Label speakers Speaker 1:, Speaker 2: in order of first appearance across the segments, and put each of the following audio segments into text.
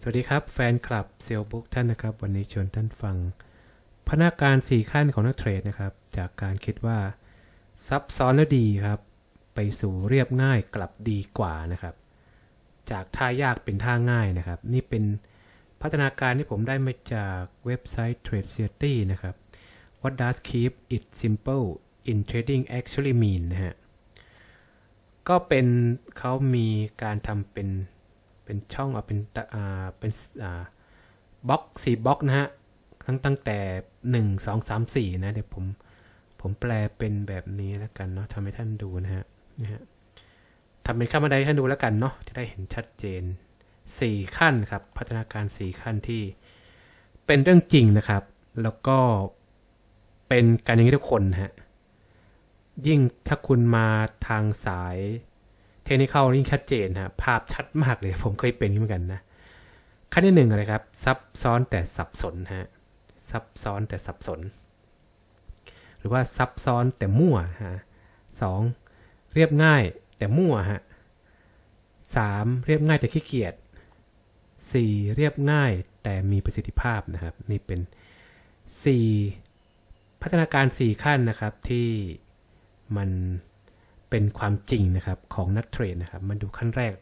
Speaker 1: สวัสดีครับแฟนคลับเซลบุ๊กท่านนะครับ วันนี้ชวนท่านฟัง พนักการ4ขั้นของนักเทรดนะครับ จากการคิดว่า ซับซ้อนและดีครับ ไปสู่เรียบง่ายกลับดีกว่านะครับ จากท่ายากเป็นท่าง่ายนะครับ นี่เป็นพัฒนาการที่ผมได้มาจากเว็บไซต์ Trade c i t y นะครับ What does keep it simple in trading actually mean นะฮะก็เป็นเขามีการทำเป็น เป็นช่องเอาเป็นอ่าเป็นอ่าบล็อกสี่บล็อกนะฮะตั้งตั้งแต่หนึ่งสองสามสี่นะเดี๋ยวผมผมแปลเป็นแบบนี้แล้วกันเนาะทำให้ท่านดูนะฮะนะฮะทำเป็นขั้นบันไดให้ท่านดูแล้วกันเนาะจะได้เห็นชัดเจนสี่ขั้นครับ พัฒนาการสี่ขั้นที่เป็นเรื่องจริงนะครับ แล้วก็เป็นการอย่างนี้ทุกคนฮะยิ่งถ้าคุณมาทางสาย เทคนิคยิ่ชัดเจนฮะภาพชัดมากเลย ผมเคยเป็นเหมือนกันนะขั้นที่หนึ่งอะครับ ซับซ้อนแต่สับสนฮะซับซ้อนแต่สับสน หรือว่าซับซ้อนแต่มั่วฮะสองเรียบง่ายแต่มั่วฮะสามเรียบง่ายแต่ขี้เกียจสี่เรียบง่ายแต่มีประสิทธิภาพนะครับนี่เป็นสี่พัฒนาการสี่ขั้นนะครับที่มัน เป็นความจริงนะครับของนักเทรดนะครับมันดูขั้นแรก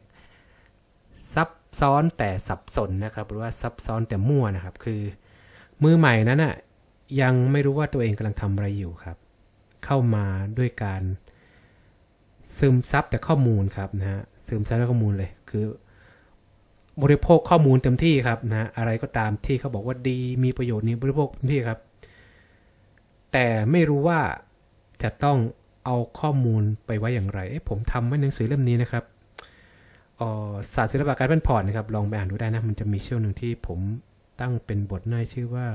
Speaker 1: ซับซ้อนแต่สับสนนะครับ หรือว่าซับซ้อนแต่มั่วนะครับ คือ มือใหม่นั้นน่ะยังไม่รู้ว่าตัวเองกำลังทำอะไรอยู่ครับ เข้ามาด้วยการซึมซับแต่ข้อมูลครับนะฮะซึมซับแต่ข้อมูลเลยคือบริโภคข้อมูลเต็มที่ครับนะอะไรก็ตามที่เขาบอกว่าดีมีประโยชน์นี้บริโภคเต็มที่ครับ แต่ไม่รู้ว่าจะต้อง เอาข้อมูลไปไว้อย่างไรเอ๊ะผมทำไว้หนังสือเล่มนี้นะครับออศาสตร์ศิลปะการเป็นพอร์ตนะครับ ลองไปอ่านดูได้นะ มันจะมีช่วงหนึ่งที่ผมตั้งเป็นบทหน้าชื่อว่า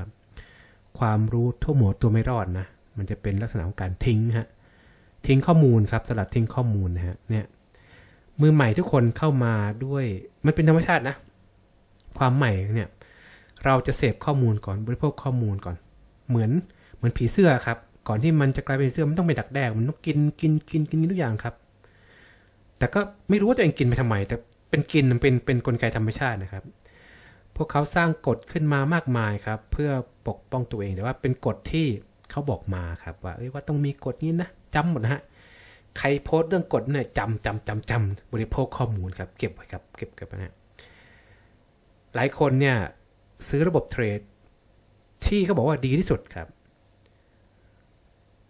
Speaker 1: ความรู้ทั่วหมดตัวไม่รอดนะ มันจะเป็นลักษณะของการทิ้งฮะ ทิ้งข้อมูลครับ สลัดทิ้งข้อมูลนะฮะ เนี่ย มือใหม่ทุกคนเข้ามาด้วย มันเป็นธรรมชาตินะ ความใหม่เนี่ย เราจะเสพข้อมูลก่อน บริโภคข้อมูลก่อน เหมือน เหมือนผีเสื้อครับ ก่อนที่มันจะกลายเป็นเสื้อมันต้องไปดักแดกมันต้องกินกินกินกินทุกอย่างครับ แต่ก็ไม่รู้ว่าตัวเองกินไปทำไม แต่เป็นกินมันเป็นเป็นกลไกธรรมชาตินะครับ พวกเขาสร้างกฎขึ้นมามากมายครับ เพื่อปกป้องตัวเองแต่ว่าเป็นกฎที่เขาบอกมาครับ ว่าเอ้ยว่าต้องมีกฎนี้นะจำหมดนะฮะใครโพสต์เรื่องกฎเนี่ยจำจำจำจำบริโภคข้อมูลครับ เก็บไว้ครับ เก็บเก็บนะฮะหลายคนเนี่ยซื้อระบบเทรดที่เขาบอกว่าดีที่สุดครับ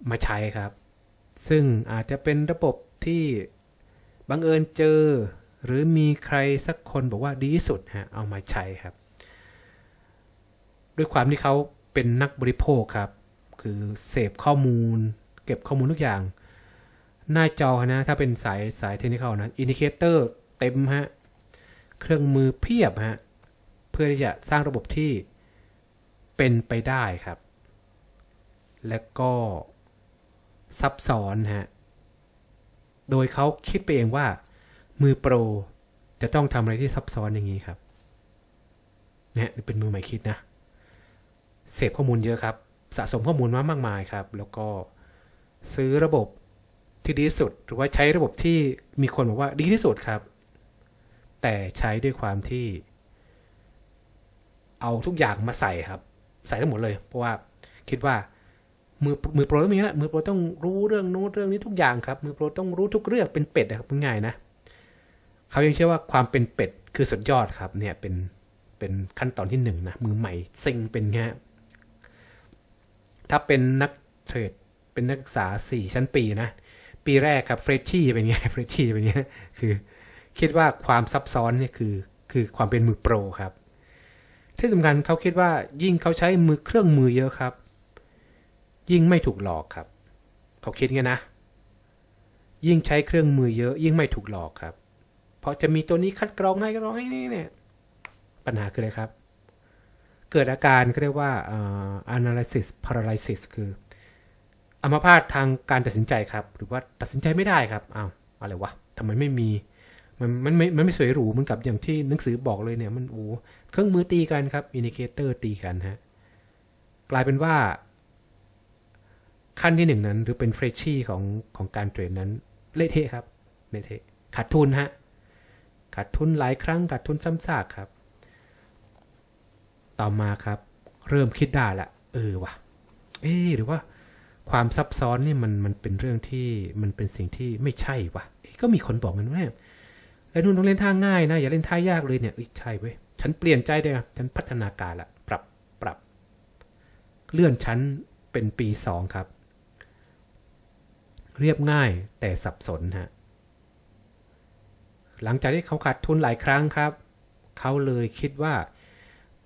Speaker 1: มาใช้ครับ ซึ่งอาจจะเป็นระบบที่บังเอิญเจอ หรือมีใครสักคนบอกว่าดีที่สุดฮะเอามาใช้ครับ ด้วยความที่เขาเป็นนักบริโภคครับ คือเสพข้อมูล เก็บข้อมูลทุกอย่าง หน้าจอนะถ้าเป็นสายสายเทคนิคนะอินดิเคเตอร์เต็มฮะเครื่องมือเพียบฮะเพื่อที่จะสร้างระบบที่เป็นไปได้ครับ และก็ ซับซ้อนฮะ โดยเขาคิดไปเองว่า มือโปรจะต้องทำอะไรที่ซับซ้อนอย่างนี้ครับเนี่ยเป็นมือใหม่คิดนะ เสพข้อมูลเยอะครับ สะสมข้อมูลมามากมายครับ แล้วก็ซื้อระบบที่ดีที่สุด หรือว่าใช้ระบบที่มีคนบอกว่าดีที่สุดครับ แต่ใช้ด้วยความที่ เอาทุกอย่างมาใส่ครับ ใส่ทั้งหมดเลย เพราะว่าคิดว่า มือมือโปรต้องมีนะมือโปรต้องรู้เรื่องโน้ตเรื่องนี้ทุกอย่างครับ มือโปรต้องรู้ทุกเรื่องเป็นเป็ดนะครับง่ายนะเขายังเชื่อว่าความเป็นเป็ดคือสุดยอดครับ เนี่ยเป็นเป็นขั้นตอนที่หนึ่งนะมือใหม่ซิงเป็นไงถ้าเป็นนักเทรดเป็นนักศึกษาสี่ชั้นปีนะปีแรกครับเฟรชชี่เป็นไงเฟรชชี่เป็นไงคือ คิดว่าความซับซ้อนเนี่ยคือคือความเป็นมือโปรครับ ที่สำคัญเขาคิดว่ายิ่งเขาใช้มือเครื่องมือเยอะครับ ยิ่งไม่ถูกหลอกครับ เขาคิดไงนะ ยิ่งใช้เครื่องมือเยอะ ยิ่งไม่ถูกหลอกครับ เพราะจะมีตัวนี้คัดกรองให้กรองให้นี่เนี่ยปัญหาคืออะไรครับ เกิดอาการก็เรียกว่า uh, analysis paralysis คืออัมพาตทางการตัดสินใจครับ หรือว่าตัดสินใจไม่ได้ครับอ้าวอะไรวะทำไมไม่มีมันมันไม่มันไม่สวยหรูเหมือนกับอย่างที่หนังสือบอกเลยเนี่ยมันโอ้เครื่องมือตีกันครับอินดิเคเตอร์ตีกันฮะกลายเป็นว่า ขั้นที่หนึ่งนั้น หรือเป็นเฟรชชี่ของของการเทรดนั้นเละเทะครับเละเทะขาดทุนฮะขาดทุนหลายครั้งขาดทุนซ้ำซากครับ ต่อมาครับ เริ่มคิดได้ละเออวะเอ๊ะหรือว่าความซับซ้อนนี่มันมันเป็นเรื่องที่มันเป็นสิ่งที่ไม่ใช่วะก็มีคนบอกกันว่าแล้วนุ่นต้องเล่นท่าง่ายนะอย่าเล่นท่ายากเลยเนี่ยใช่เว้ยฉันเปลี่ยนใจได้ครับฉันพัฒนาการละปรับปรับ เลื่อนชั้นเป็นปีสองครับ เรียบง่ายแต่สับสนฮะหลังจากที่เขาขาดทุนหลายครั้งครับ เขาเลยคิดว่า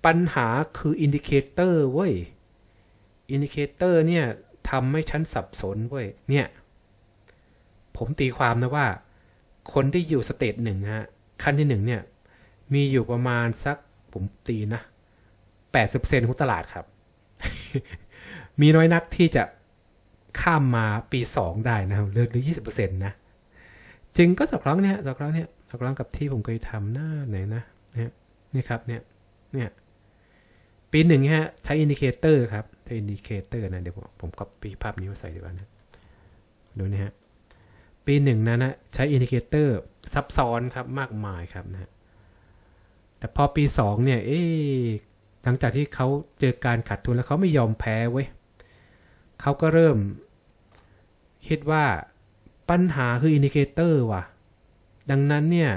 Speaker 1: ปัญหาคืออินดิเคเตอร์เว้ยอินดิเคเตอร์เนี่ยทำให้ฉันสับสนเว้ยเนี่ย ผมตีความนะว่า คนที่อยู่สเตจหนึ่งฮะขั้นที่หนึ่งเนี่ย มีอยู่ประมาณสักผมตีนะ80%ของตลาดครับ มีน้อยนักที่จะ ข้ามมาปี 2 ได้นะครับเหลือเหลือ20%นต์นะจึงก็สอดคล้องเนี่ยสอดคล้องเนี่ยสอดคล้องกับที่ผมเคยทำหน้าไหนนะเนี่ยนี่ครับเนี่ยเนี่ยปีหนึ่งฮะใช้อินดิเคเตอร์ครับใช้อินดิเคเตอร์นะเดี๋ยวผมผมก็ปีภาพนี้มาใส่ดีกว่านะดูนี่ฮะปีหนึ่งนะนะใช้อินดิเคเตอร์ซับซ้อนครับมากมายครับนะแต่พอปีสองเนี่ยเอ๊ะหลังจากที่เขาเจอการขาดทุนแล้วเขาไม่ยอมแพ้เว้ย เขาก็เริ่ม คิดว่าปัญหาคืออินดิเคเตอร์ว่ะ ดังนั้นเนี่ย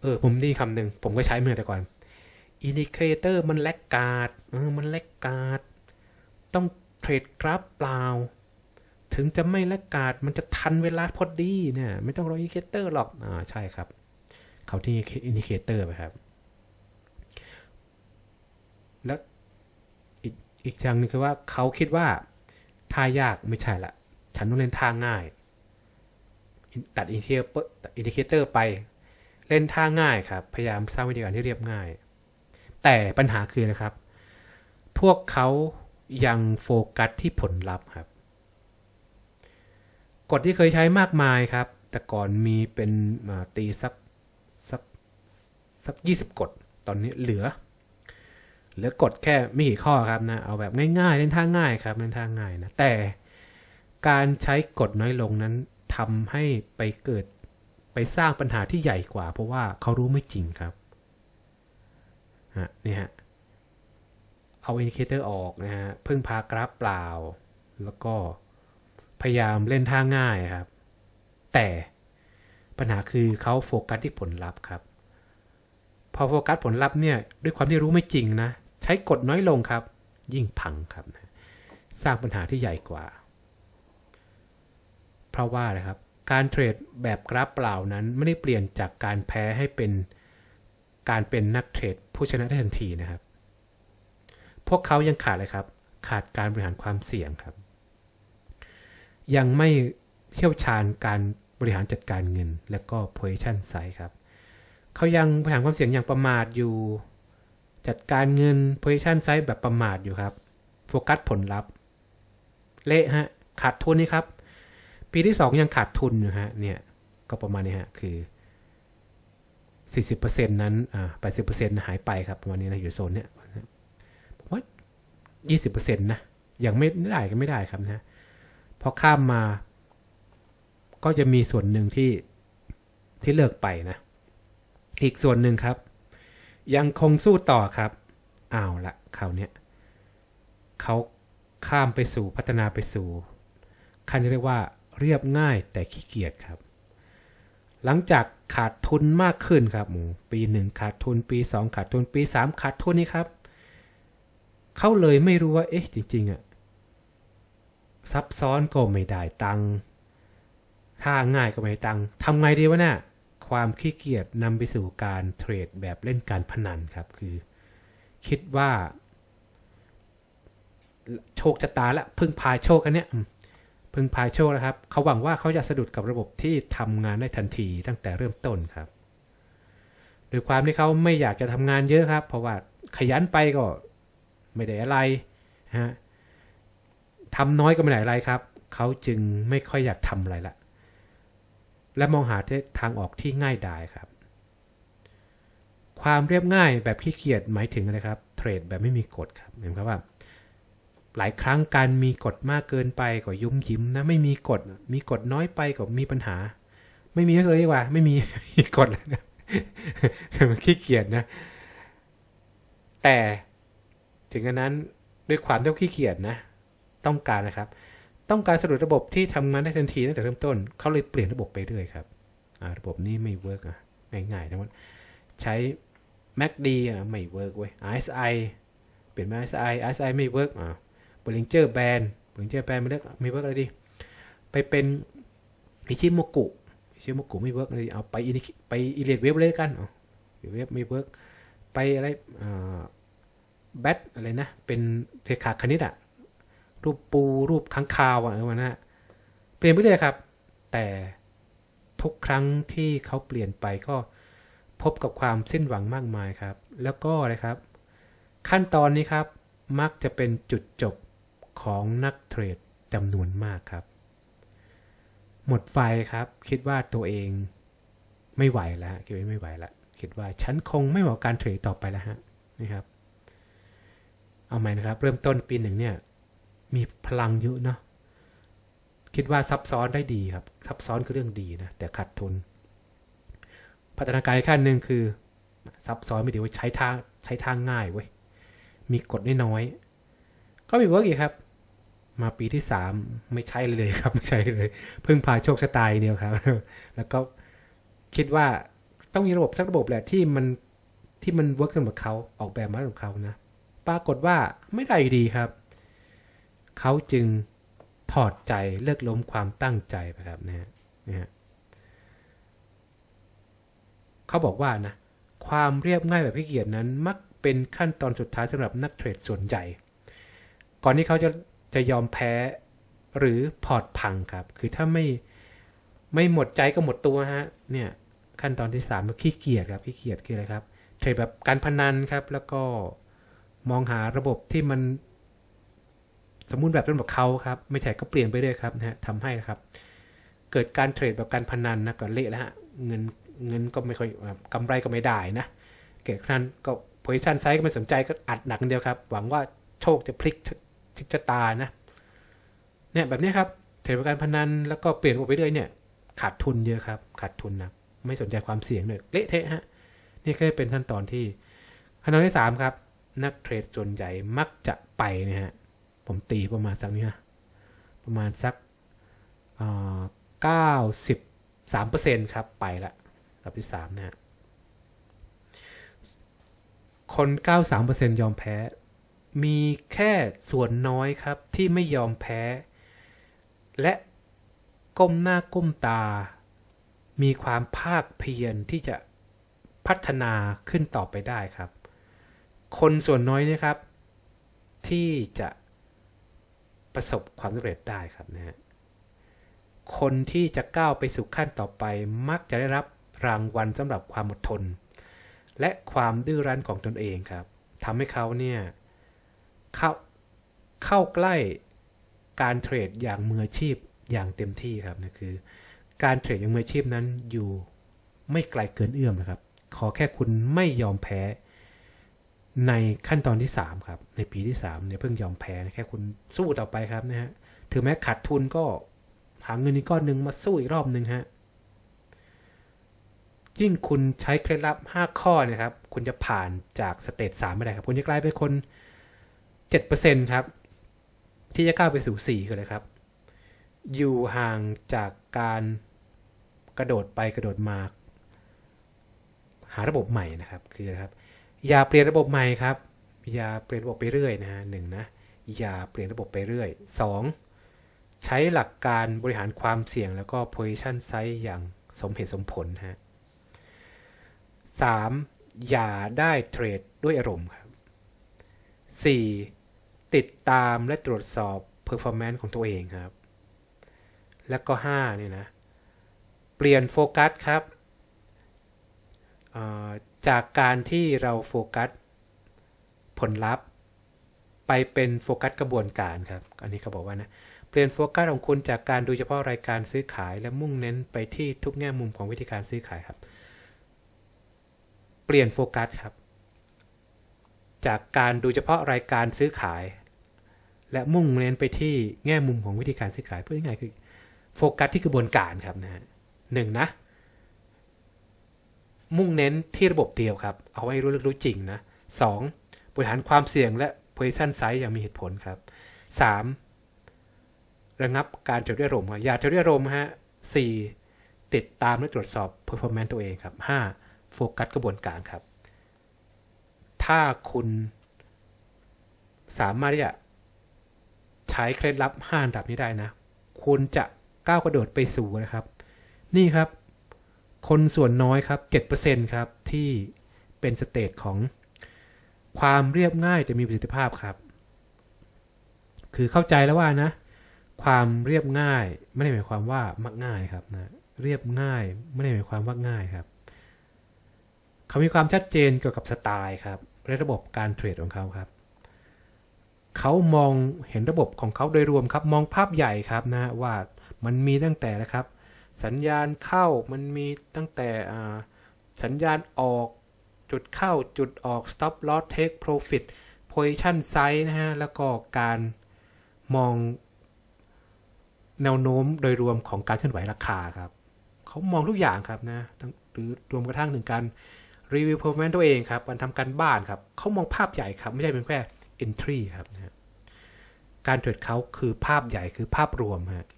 Speaker 1: เออ ผมนี่คำหนึ่งผมก็ใช้เมื่อแต่ก่อนอินดิเคเตอร์มันแลกการ์ดเออมันแลกการ์ดต้องเทรดกราฟเปล่า ถึงจะไม่แลกการ์ดมันจะทันเวลาพอดีเนี่ย ไม่ต้องรออินดิเคเตอร์หรอก อ่า ใช่ครับ เขาที่อินดิเคเตอร์ไปครับ แล้วอีกอีกอย่างหนึงคือว่าเขาคิดว่า ท่ายากไม่ใช่ละฉันต้องเล่นท่าง่าย ตัดอินดิเคเตอร์อินดิเคเตอร์ไป เล่นท่าง่ายครับ พยายามสร้างวิธีการที่เรียบง่าย แต่ปัญหาคือนะครับ พวกเขายังโฟกัสที่ผลลัพธ์ครับ กฎที่เคยใช้มากมายครับ แต่ก่อนมีเป็นตีสักสักสักยี่สิบกฎ ตอนนี้เหลือ เหลือกฎแค่ไม่กี่ข้อครับนะ เอาแบบง่ายๆ เล่นท่าง่ายครับเล่นท่าง่ายนะ แต่การใช้กฎน้อยลงนั้นทำให้ไปเกิดไปสร้างปัญหาที่ใหญ่กว่า เพราะว่าเขารู้ไม่จริงครับฮะนี่ฮะเอาอินดิเคเตอร์ออกนะฮะพึ่งพากราฟเปล่า แล้วก็พยายามเล่นท่าง่ายครับ แต่ปัญหาคือเขาโฟกัสที่ผลลัพธ์ครับ พอโฟกัสผลลัพธ์เนี่ยด้วยความที่รู้ไม่จริงนะ ใช้กฎน้อยลงครับ ยิ่งพังครับนะสร้างปัญหาที่ใหญ่กว่า เพราะว่านะครับ การเทรดแบบกราฟเปล่านั้นไม่ได้เปลี่ยนจากการแพ้ให้เป็นการเป็นนักเทรดผู้ชนะได้ทันทีนะครับ พวกเขายังขาดเลยครับ ขาดการบริหารความเสี่ยงครับ ยังไม่เชี่ยวชาญการบริหารจัดการเงิน และก็ position size ครับ เขายังบริหารความเสี่ยงอย่างประมาทอยู่ จัดการเงิน position size แบบประมาทอยู่ครับ โฟกัสผลลัพธ์ เละฮะ ขาดทุนนี่ครับ ปีที่ 2 ยังขาดทุนอยู่ฮะ เนี่ย ก็ประมาณนี้ฮะ คือ 40%นั้น อ่า 80%หายไปครับ ประมาณนี้นะ อยู่โซนเนี้ยผมว่า 20%นะ ยังไม่ได้ก็ไม่ได้ครับนะ พอข้ามมา ก็จะมีส่วนหนึ่งที่ที่เลิกไปนะ อีกส่วนหนึ่งครับ ยังคงสู้ต่อครับอ้าวละคราวเนี้ยเขาข้ามไปสู่พัฒนาไปสู่ขั้นที่เรียกว่าเรียบง่ายแต่ขี้เกียจครับ หลังจากขาดทุนมากขึ้นครับหมูปีหนึ่งขาดทุนปีสองขาดทุนปีสามขาดทุนนี่ครับเขาเลยไม่รู้ว่าเอ๊ะจริงๆอะซับซ้อนก็ไม่ได้ตังค์ถ้าง่ายก็ไม่ได้ตังค์ทำไงดีวะน่ะ ความขี้เกียจนำไปสู่การเทรดแบบเล่นการพนันครับ คือ คิดว่า โชคชะตาละพึ่งพายโชคอันเนี้ยพึ่งพายโชคนะครับ เขาหวังว่าเขาจะสะดุดกับระบบที่ทำงานได้ทันทีตั้งแต่เริ่มต้นครับ โดยความที่เขาไม่อยากจะทำงานเยอะครับ เพราะว่าขยันไปก็ไม่ได้อะไรฮะทำน้อยก็ไม่ได้อะไรครับ เขาจึงไม่ค่อยอยากทำอะไรละ และมองหาทางออกที่ง่ายดายครับ ความเรียบง่ายแบบขี้เกียจหมายถึงอะไรครับ เทรดแบบไม่มีกฎครับเห็นครับว่า หลายครั้งการมีกฎมากเกินไปก็ยุ่มยิ้มนะไม่มีกฎ มีกฎน้อยไปก็มีปัญหา ไม่มีก็เลยดีกว่า ไม่มีกฎเลยนะขี้เกียจนะ แต่ถึงกระนั้นด้วยความที่ขี้เกียจนะ ต้องการนะครับ ต้องการสรุประบบที่ทำงานได้ทันทีตั้งแต่เริ่มต้น เขาเลยเปลี่ยนระบบไปเรื่อยครับระบบนี้ไม่เวิร์กอะง่ายๆทั้งหมดใช้ MACD อะไม่เวิร์กเว้ย RSI เปลี่ยนมา RSI RSI ไม่เวิร์กอ่า Bollinger Band Bollinger Band ไม่เลิกไม่เวิร์กอะไรดีไปเป็นอิชิโมกุอิชิโมกุไม่เวิร์กเลยเอาไปอินิไปอิเลียดเวฟเลยกันอ๋อเวฟไม่เวิร์กไปอะไรอ่าแบทอะไรนะ เป็นเรขาคณิตอะ รูปปูรูปค้างคาวอะวันนั้นะเปลี่ยนไปเรื่อยครับ แต่ทุกครั้งที่เขาเปลี่ยนไปก็พบกับความสิ้นหวังมากมายครับ แล้วก็อะไรครับ ขั้นตอนนี้ครับ มักจะเป็นจุดจบของนักเทรดจำนวนมากครับ หมดไฟครับ คิดว่าตัวเองไม่ไหวแล้วคิดว่าไม่ไหวแล้วคิดว่าฉันคงไม่เหมาะกับการเทรดต่อไปแล้วฮะนี่ครับ เอาใหม่นะครับ เริ่มต้นปีหนึ่งเนี่ย มีพลังเยอะเนาะคิดว่าซับซ้อนได้ดีครับ ซับซ้อนคือเรื่องดีนะ แต่ขาดทุน พัฒนาการขั้นหนึ่งคือ ซับซ้อนไม่ดีว้ยใช้ทางใช้ทางง่ายเว้ย มีกฎน้อยๆก็มีเวิร์กอีกครับ มาปีที่3ไม่ใช่เลยครับ ไม่ใช่เลย เพิ่งพาโชคชะตายเดียวครับ แล้วก็คิดว่าต้องมีระบบสักระบบแหละที่มันที่มันเวิร์กสำหรับเขาออกแบบมาสำหรับเขานะ ปรากฏว่าไม่ได้อยู่ดีครับ เขาจึงถอดใจเลิกล้มความตั้งใจไปครับนะฮะนะฮะเขาบอกว่านะความเรียบง่ายแบบขี้เกียจนั้น มักเป็นขั้นตอนสุดท้ายสำหรับนักเทรดส่วนใหญ่ ก่อนที่เขาจะจะยอมแพ้หรือพอร์ตพังครับ คือถ้าไม่ไม่หมดใจก็หมดตัวฮะเนี่ยขั้นตอนที่3ก็ขี้เกียจครับขี้เกียจคืออะไรครับเทรดแบบการพนันครับ แล้วก็มองหาระบบที่มัน สมมุติแบบเป็นแบบเขาครับ ไม่ใช่ก็เปลี่ยนไปเรื่อยครับนะฮะทำให้ครับ เกิดการเทรดแบบการพนันนะก็เละแล้วฮะเงินเงินก็ไม่ค่อยกำไรก็ไม่ได้นะเกิดนั้นก็โพซิชันไซส์ก็ไม่สนใจก็อัดหนักอย่างเดียวครับ หวังว่าโชคจะพลิกชิกชะตานะเนี่ยแบบนี้ครับเทรดแบบการพนันแล้วก็เปลี่ยนไปเรื่อยเนี่ย ขาดทุนเยอะครับ ขาดทุนนะไม่สนใจความเสี่ยงเลยเละเทะฮะนี่ก็เป็นขั้นตอนที่ขั้นตอนที่สามครับ นักเทรดส่วนใหญ่มักจะไปนะฮะ ผมตีประมาณสักนี้นะประมาณสักเก้าสิบสามเปอร์เซ็นต์ครับ ไปละรอบที่สามนะฮะคนเก้าสามเปอร์เซ็นต์ยอมแพ้ มีแค่ส่วนน้อยครับที่ไม่ยอมแพ้ และก้มหน้าก้มตา มีความภาคเพียรที่จะพัฒนาขึ้นต่อไปได้ครับ คนส่วนน้อยนะครับ ที่จะ ประสบความสำเร็จได้ครับนะฮะคนที่จะก้าวไปสู่ขั้นต่อไปมักจะได้รับรางวัลสำหรับความอดทน และความดื้อรั้นของตนเองครับทำให้เขาเนี่ยเข้าเข้าใกล้การเทรดอย่างมืออาชีพอย่างเต็มที่ครับนะคือ การเทรดอย่างมืออาชีพนั้นอยู่ไม่ไกลเกินเอื้อมนะครับ ขอแค่คุณไม่ยอมแพ้ ในขั้นตอนที่ 3 ครับ ในปีที่3เนี่ยเพิ่งยอมแพ้แค่คุณสู้ต่อไปครับนะฮะถึงแม้ขาดทุนก็หาเงินอีกก้อนหนึ่งมาสู้อีกรอบหนึ่งฮะยิ่งคุณใช้เคล็ดลับ 5 ข้อนะครับ คุณจะผ่านจากสเตจ3ไม่ได้ครับ คุณจะกลายเป็นคน 7%ครับ ที่จะก้าวไปสู่ 4 กันเลยครับ อยู่ห่างจากการกระโดดไปกระโดดมา หาระบบใหม่นะครับ คือนะครับ อย่าเปลี่ยนระบบใหม่ครับ อย่าเปลี่ยนระบบไปเรื่อยนะฮะหนึ่งนะ อย่าเปลี่ยนระบบไปเรื่อย 2. ใช้หลักการบริหารความเสี่ยงแล้วก็ position size อย่างสมเหตุสมผลฮะ 3. อย่าได้เทรดด้วยอารมณ์ครับ 4. ติดตามและตรวจสอบ performance ของตัวเองครับ แล้วก็5เนี่ยนะ เปลี่ยนโฟกัสครับ จากการที่เราโฟกัสผลลัพธ์ ไปเป็นโฟกัสกระบวนการครับ อันนี้เขาบอกว่านะเปลี่ยนโฟกัสของคุณจากการดูเฉพาะรายการซื้อขายและมุ่งเน้นไปที่ทุกแง่มุมของวิธีการซื้อขายครับ เปลี่ยนโฟกัสครับ จากการดูเฉพาะรายการซื้อขาย และมุ่งเน้นไปที่แง่มุมของวิธีการซื้อขายเพูดง่ายๆคือโฟกัสที่กระบวนการครับนะฮะหนึ่งนะ มุ่งเน้นที่ระบบเดียวครับ เอาไว้รู้รู้จริงนะสองบริหารความเสี่ยงและ position size อย่างมีเหตุผลครับ 3. ระงับการเทรดด้วยอารมณ์ครับอย่าเทรดด้วยอารมณ์ฮะ 4. ติดตามและตรวจสอบ performance ตัวเองครับ 5. โฟกัสกระบวนการครับ ถ้าคุณสามารถที่จะใช้เคล็ดลับ5อันดับนี้ได้นะ คุณจะก้าวกระโดดไปสู่นะครับ นี่ครับ คนส่วนน้อยครับ 7%ครับ ที่เป็นสเตจของความเรียบง่ายแต่มีประสิทธิภาพครับ คือเข้าใจแล้วว่านะ ความเรียบง่ายไม่ได้หมายความว่ามักง่ายครับนะเรียบง่ายไม่ได้หมายความว่าง่ายครับ เขามีความชัดเจนเกี่ยวกับสไตล์ครับและระบบการเทรดของเขาครับ เขามองเห็นระบบของเขาโดยรวมครับ มองภาพใหญ่ครับนะว่ามันมีตั้งแต่นะครับ สัญญาณเข้ามันมีตั้งแต่อ่าสัญญาณออกจุดเข้าจุดออก stop loss take profit position size นะฮะ แล้วก็การมองแนวโน้มโดยรวมของการเคลื่อนไหวราคาครับเขามองทุกอย่างครับนะทั้งหรือรวมกระทั่งถึงการรีวิว performance ตัวเองครับการทำการบ้านครับเขามองภาพใหญ่ครับ ไม่ใช่เป็นแค่ entry ครับนะฮะการเทรดเขาคือภาพใหญ่คือภาพรวมฮะ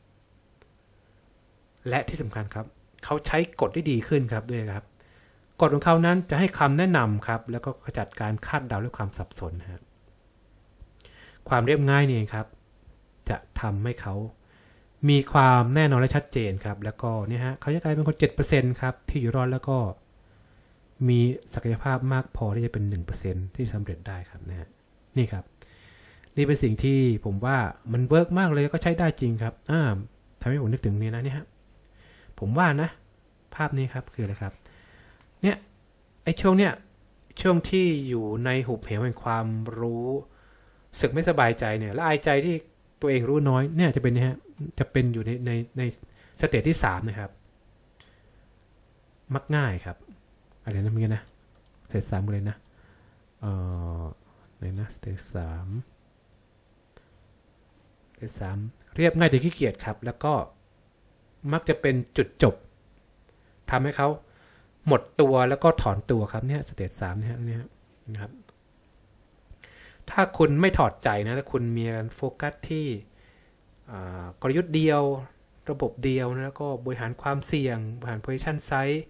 Speaker 1: และที่สำคัญครับ เขาใช้กฎที่ดีขึ้นครับด้วยครับกฎของเขานั้นจะให้คำแนะนำครับ แล้วก็ขจัดการคาดเดาและความสับสนครับความเรียบง่ายนี่เองครับ จะทำให้เขามีความแน่นอนและชัดเจนครับ แล้วก็เนี่ยฮะเขาจะกลายเป็นคน7%ครับที่อยู่รอดแล้วก็มีศักยภาพมากพอที่จะเป็น 1%ที่สำเร็จได้ครับนะฮะนี่ครับ นี่เป็นสิ่งที่ผมว่ามันเวิร์กมากเลยก็ใช้ได้จริงครับอ่าทำให้ผมนึกถึงนี่นะเนี่ยฮะ ผมว่านะ ภาพนี้ครับคืออะไรครับ เนี่ยไอช่วงเนี้ยช่วงที่อยู่ในหุบเหวแห่งความรู้สึกไม่สบายใจเนี่ยและอายใจที่ตัวเองรู้น้อยเนี่ยจะเป็นเนี่ยฮะจะเป็นอยู่ในในในสเตจที่สามนะครับ มักง่ายครับอะไรนะเมื่อกี้นะสเตจสามเลยนะเอ่อไหนนะสเตจสามสเตจสามเรียบง่ายแต่ขี้เกียจครับ แล้วก็ มักจะเป็นจุดจบทำให้เขาหมดตัวแล้วก็ถอนตัวครับเนี่ยสเตจสามเนี่ยนะครับ ถ้าคุณไม่ถอดใจนะถ้าคุณมีการโฟกัสที่กลยุทธ์เดียวระบบเดียวนะแล้วก็บริหารความเสี่ยง บริหาร position size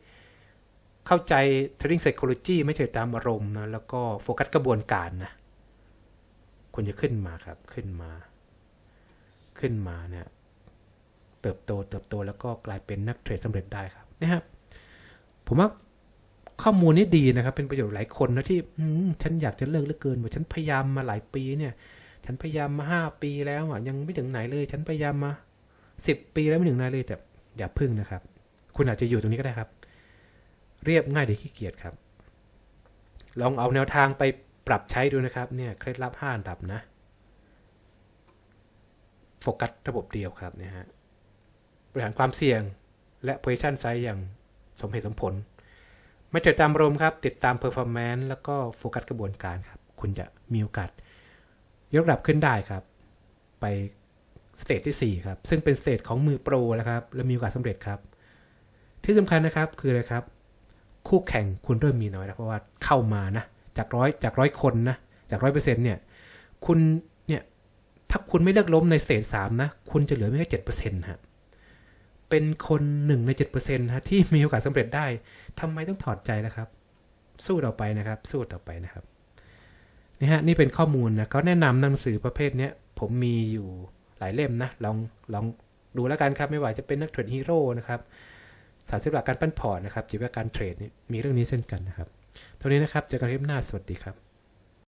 Speaker 1: เข้าใจ trading psychology ไม่ใช่ตามอารมณ์นะแล้วก็โฟกัสกระบวนการนะคุณจะขึ้นมาครับขึ้นมา ขึ้นมาเนี่ย เติบโตเติบโตแล้วก็กลายเป็นนักเทรดสำเร็จได้ครับนะครับผมว่าข้อมูลนี้ดีนะครับ เป็นประโยชน์หลายคนนะที่อืฉันอยากจะเลิกเหลือเกินว่าฉันพยายามมาหลายปีเนี่ย ฉันพยายามมาห้าปีแล้วอะยังไม่ถึงไหนเลย ฉันพยายามมาสิบปีแล้วไม่ถึงไหนเลยแต่อย่าพึ่งนะครับ คุณอาจจะอยู่ตรงนี้ก็ได้ครับ เรียบง่ายแต่ขี้เกียจครับ ลองเอาแนวทางไปปรับใช้ดูนะครับ เนี่ยเคล็ดลับห้าอันดับนะ โฟกัสระบบเดียวครับเนี่ยฮะ บริหารความเสี่ยง และ position size อย่างสมเหตุสมผล ไม่เจอตามรมครับ ติดตาม performance แล้วก็โฟกัสกระบวนการครับ คุณจะมีโอกาสยกระดับขึ้นได้ครับ ไปสเตจที่ 4 ครับ ซึ่งเป็นสเตจของมือโปรแล้วครับ และมีโอกาสสำเร็จครับ ที่สำคัญนะครับคืออะไรครับ คู่แข่งคุณเริ่มมีน้อยแล้วเพราะว่าเข้ามานะจากร้อยจากร้อยคนนะจากร้อยเปอร์เซ็นต์เนี่ยคุณเนี่ยถ้าคุณไม่เลิกล้มในสเตจสามนะ คุณจะเหลือไม่แค่เจ็ดเปอร์เซ็นต์ฮะ เป็นคนหนึ่งในเจ็ดเปอร์เซ็นต์ฮะที่มีโอกาสสำเร็จได้ทำไมต้องถอดใจนะครับ สู้ต่อไปนะครับ สู้ต่อไปนะครับนี่ฮะนี่เป็นข้อมูลนะเขาแนะนำหนังสือประเภทเนี้ยผมมีอยู่หลายเล่มนะลองลองดูแล้วกันครับไม่ว่าจะเป็นนักเทรดฮีโร่นะครับสารสิบหลักการปั้นพอร์ตนะครับจิตวิทยาการเทรดนี่มีเรื่องนี้เช่นกันนะครับเท่านี้นะครับเจอกันคลิปหน้าสวัสดีครับ